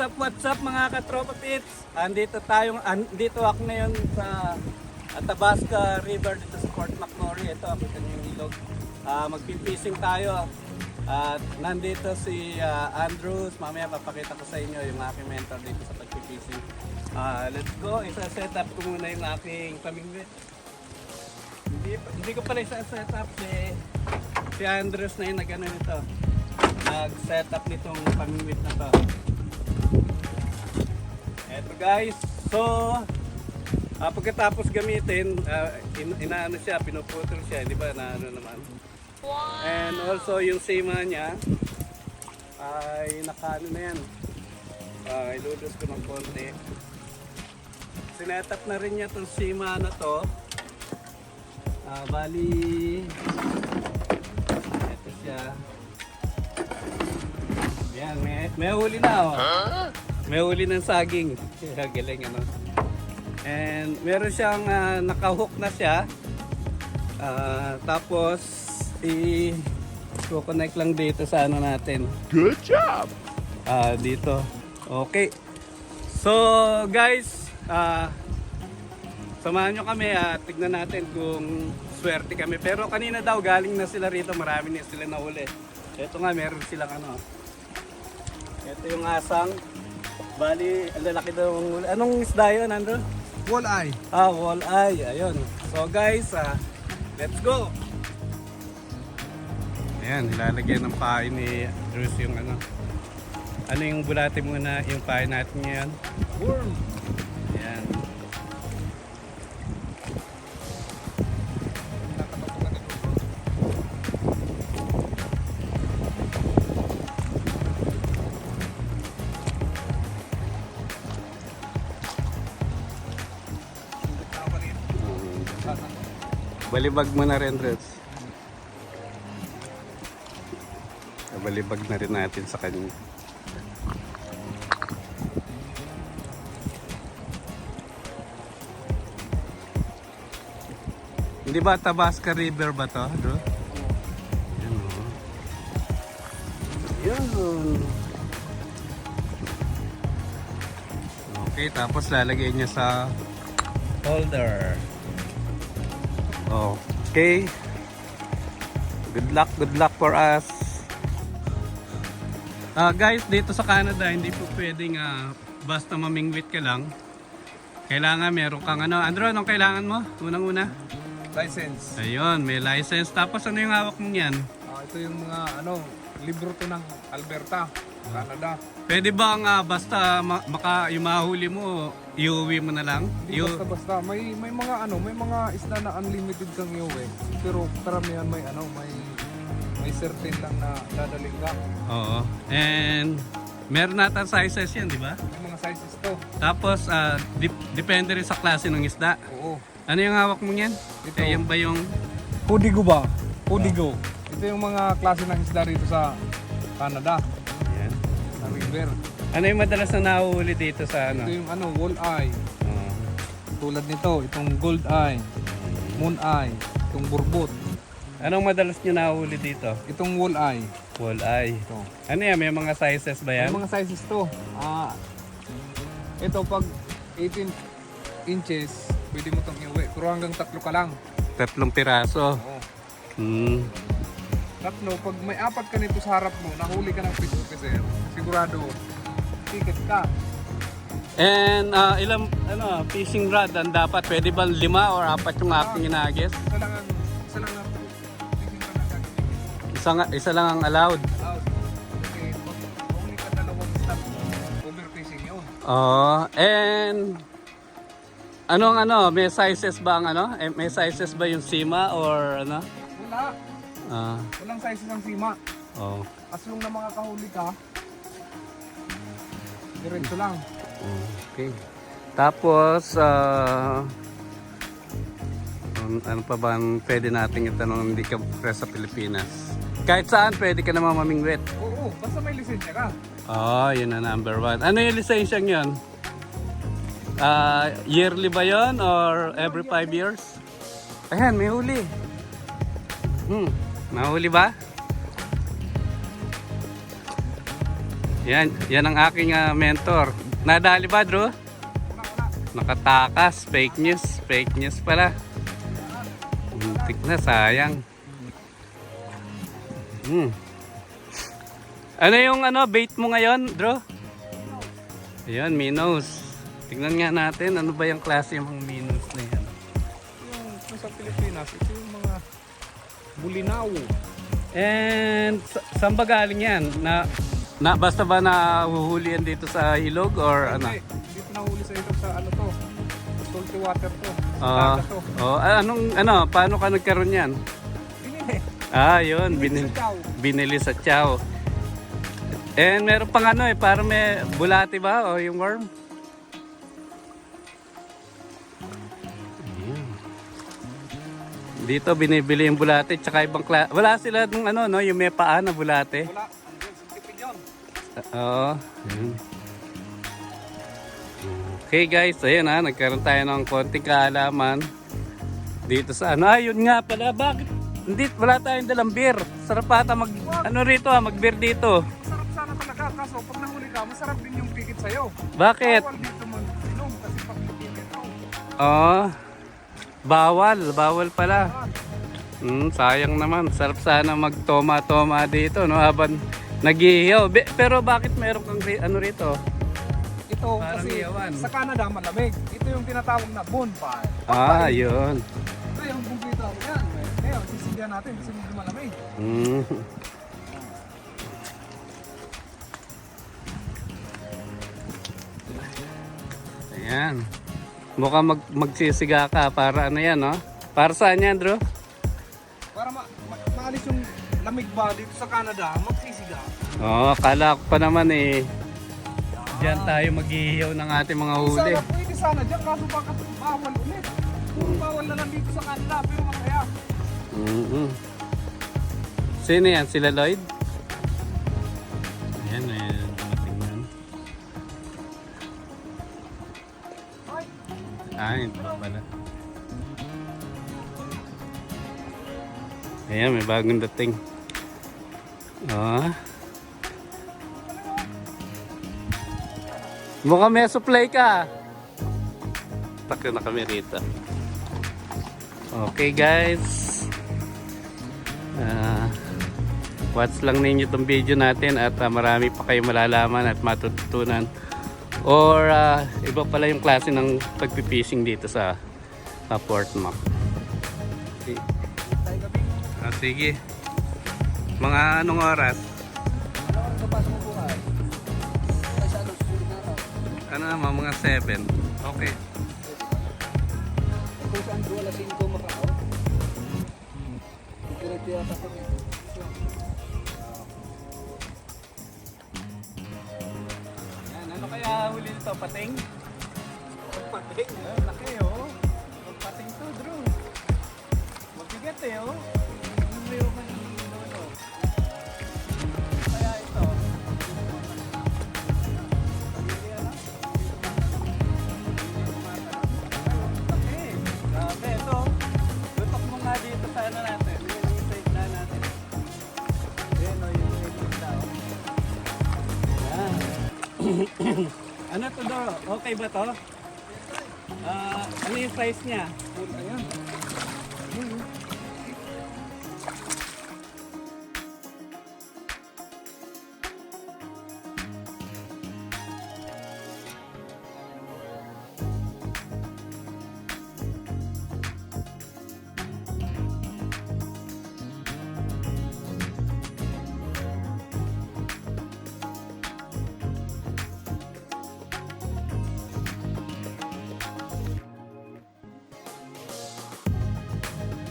up, what's up mga katropa pits? Andito tayo, andito ako ngayon sa Athabasca River dito sa Port McMurray. Ito, kita niyo yung ilog. Ah, magpipishing tayo. At nandito si ah, Andrews. Mamaya papakita ko sa inyo yung aking mentor dito sa pagpipishing. Ah, let's go. Isa-set up ko muna yung aking pamingwit. Hindi, hindi ko pala isa-set up si, si Andrews na yung nag-ano nito. Nag-set up nitong pamingwit na to. Guys, so ah, pagkatapos gamitin, ah, in, inaano siya, pinuputol siya, di ba, na ano naman. And also yung sema niya ay nakaano na yan. Ah, ilulus ko ng konti. Sinetap na rin niya itong sema na to. Ah, bali, ito siya. Yan, may, may huli na oh. May huli ng saging. Galing ano. And meron siyang ah, nakahook na siya. Ah, tapos i connect lang dito sa ano natin. Good job. Ah, dito. Okay. So, guys, ah samahan nyo kami at tignan natin kung swerte kami. Pero kanina daw galing na sila rito, marami na sila nahuli. Ito nga, meron silang ano. Ito yung asang. Bali, ang lalaki daw. huli. Anong isda yun, Andrew? Walleye. Ah, walleye. Ayun. So guys, ah, let's go! Ayan, nilalagyan ng pahay ni Bruce yung ano. Ano yung bulate muna, yung pahay natin ngayon? Worm. Ayan. Balibag mo na rin, Bruce. Balibag na rin natin sa kanya. Hindi ba Tabasca River ba to, bro? Yan o. Yan. Okay, tapos lalagay niya sa holder. Okay. Good luck, good luck for us. Ah, guys, dito sa Canada, hindi po pwedeng ah, basta mamingwit ka lang. Kailangan meron kang ano. Andrew, anong kailangan mo? Unang-una? License. Ayun, may license. Tapos ano yung hawak mong yan? Ah, ito yung mga ano, libro to ng Alberta, Canada. Pwede ba ang ah, basta ma- maka, yung mahuli mo, iuwi mo na lang? Hindi Iu- basta-basta. May may mga ano, may mga isda na unlimited kang iuwi. Pero karamihan may ano, may may certain lang na dadaling ka. Oo. And meron nata sizes yan, di ba? May mga sizes to. Tapos, ah, dip- depende rin sa klase ng isda. Oo. Ano yung hawak mo yan? Ito. Eh, yan ba yung... Pudigo ba? Pudigo. Ito yung mga klase ng isda rito sa Canada, Yan. sa river. Ano yung madalas na nahuhuli dito sa ano? Ito yung ano, walleye. Oo. Tulad nito, itong gold eye, moon eye, itong burbot, Anong madalas nyo nahuhuli dito? itong walleye. Walleye. Ito. Ano yan? May mga sizes ba May yan? mga sizes to. Ah, ito pag 18 inches, pwede mo itong iuwi. Pero hanggang tatlo ka lang. Tatlong piraso. Oo. Hmm. Tatlo, pag may apat ka nito sa harap mo, nahuli ka ng fish officer, sigurado, ticket ka. And ah, ilang ano, fishing rod ang dapat? Pwede ba lima or apat yung aking inagis? Isa lang ang, isa lang ang fishing gagawin. Isa, nga, isa lang ang allowed. Out. Kasi huli ka dalawang stop, overfishing yun. Oo. and anong ano, may sizes ba ang ano? Eh, may sizes ba yung sima or ano? Wala. Ah, Walang sizes ang sima. oh. As long na makakahuli ka, diretso lang. Okay. Tapos, ah, um, ano pa ba ang pwede nating itanong hindi ka press sa Pilipinas? Kahit saan pwede ka naman mamingwit. Oo, basta may lisensya ka. Oh, yun na number one. Ano yung lisensyang yun? Ah, yearly ba yun or every five years? Ayan, may huli. Hmm, mahuli ba? Yan, yan ang aking ah, mentor. Nadali ba, Drew? Nakatakas. Fake news. Fake news pala. Muntik na, sayang. Hmm. Ano yung ano, bait mo ngayon, Drew? Ayan, minnows. Tingnan nga natin, ano ba yung klase yung mga minnows na yan? Yung sa Pilipinas, ito yung mga bulinaw. And sa- saan ba galing yan? Na, na basta ba nahuhuli yan dito sa ilog or ano? Hindi, dito nahuli sa ito sa ano to. Salty water to. Ah, Dagat to. oh, ah, anong ano, paano ka nagkaroon yan? Binili. Ah, yun, binili, Binili sa Chow. binili sa Chow. And meron pang ano eh, para may bulati ba o yung worm? Dito binibili yung bulate tsaka ibang klase. Wala sila ng ano no, yung may paa na bulate. Wala. Oo. Okay guys, ayun ha, nagkaroon tayo ng konting kaalaman dito sa ano. Ayun nga pala, bakit? Hindi, wala tayong dalang beer. Sarap ata mag, ano rito ha, mag beer dito. Masarap sana talaga. Kaso pag nahuli ka, masarap din yung pikit sa'yo. Bakit? Bawal dito mag-inom kasi pag pikit ito. Oo. Bawal, bawal pala. Hmm, sayang naman. Sarap sana magtoma-toma dito, no? Habang naghihiyaw. Be- Pero bakit meron kang ri- ano rito? Ito Parang kasi iyawan. sa Canada malamig. Ito yung tinatawag na bonfire. Ah, yun. Ito yung bumbrito. Yan. Ngayon, sisigyan natin kasi medyo malamig. Hmm. Ayan. Mukhang mag magsisiga ka para ano yan, no? Para saan yan, Drew? Lamig ba dito sa Canada, magsisiga. Oo, oh, kala ko pa naman eh. Diyan tayo maghihiyaw ng ating mga huli. Sana, pwede sana dyan, kaso bakit bawal ulit. Puro bawal na lang dito sa Canada, pero masaya. Mhm. Sino yan? Sila Lloyd? Ayan, may dumating yan. Ay, Ah, ito pa pala. Ayan, may bagong dating. Oh. Mukhang may supply ka. Takyo na kami rito. Okay guys. Ah, watch lang ninyo itong video natin at ah, marami pa kayong malalaman at matututunan. Or ah, iba pala yung klase ng pagpipishing dito sa sa Port Mac. Okay. Ah, sige. Mga anong oras? Ano sa naman, mga 7. Okay. Kung saan doon alas 5 makao? Ko dito. Yan, ano kaya huli nito? Pating? Pating. Laki oh. Pating to, Drew. Mabigat eh oh. Ano yung ano ano to do? Okay ba to? Ah, ano yung size niya? Ayan.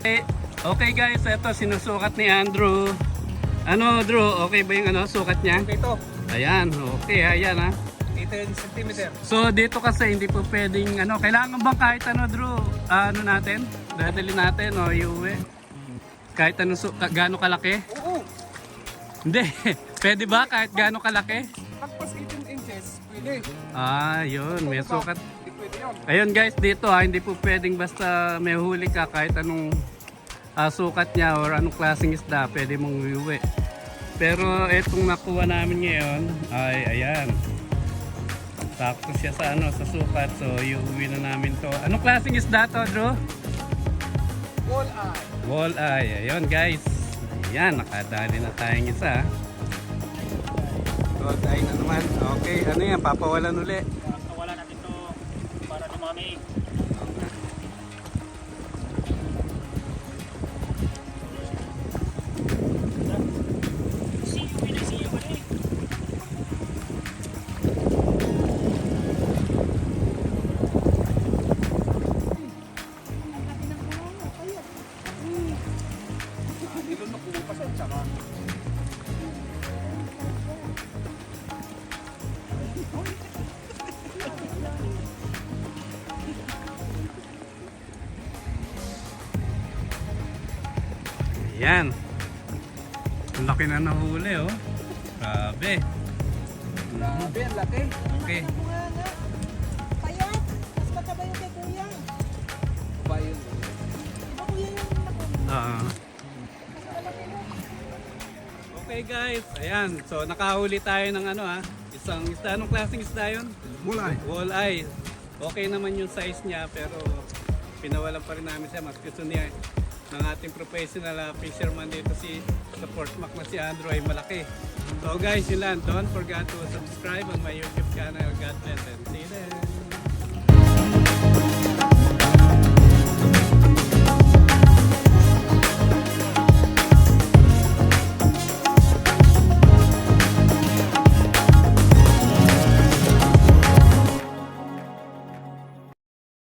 Okay, okay guys, ito sinusukat ni Andrew. Ano Drew, okay ba yung ano, sukat niya? Okay to. Ayan, okay, ayan ha. 18 cm. So dito kasi hindi po pwedeng ano, kailangan bang kahit ano Drew, ah, ano natin, dadali natin o iuwi. Kahit ano, su- ka- gaano kalaki? Oo. Hindi, pwede ba kahit gaano kalaki? Pagpas 18 inches, pwede. Ah, yun, may sukat. Ayun guys, dito ha, hindi po pwedeng basta may huli ka kahit anong ah, sukat niya or anong klaseng isda, pwede mong iuwi. Pero etong nakuha namin ngayon ay ayan. Sakto siya sa ano sa sukat. So iuwi na namin to. Anong klaseng isda to, Drew? Walleye. Walleye. Ayun guys. Ayan, nakadali na tayong isa. Walleye na naman. Okay, ano yan? Papawalan uli. Wala natin to para dumami. Ayan. Ang laki na nahuli oh. Grabe. Grabe, ang laki. Okay. Payat. Mas mataba yung kay kuya. Ba yun? Iba kuya yung naku. Ah. Okay guys, ayan. So nakahuli tayo ng ano ah. Isang isda. Anong klaseng isda yun? Mulay. Walleye. Okay naman yung size niya pero pinawalan pa rin namin siya. Mas gusto niya ng ating professional ah, fisherman dito si sa Port Mac si Andrew ay malaki. So guys, yun lang. Don't forget to subscribe on my YouTube channel. God bless.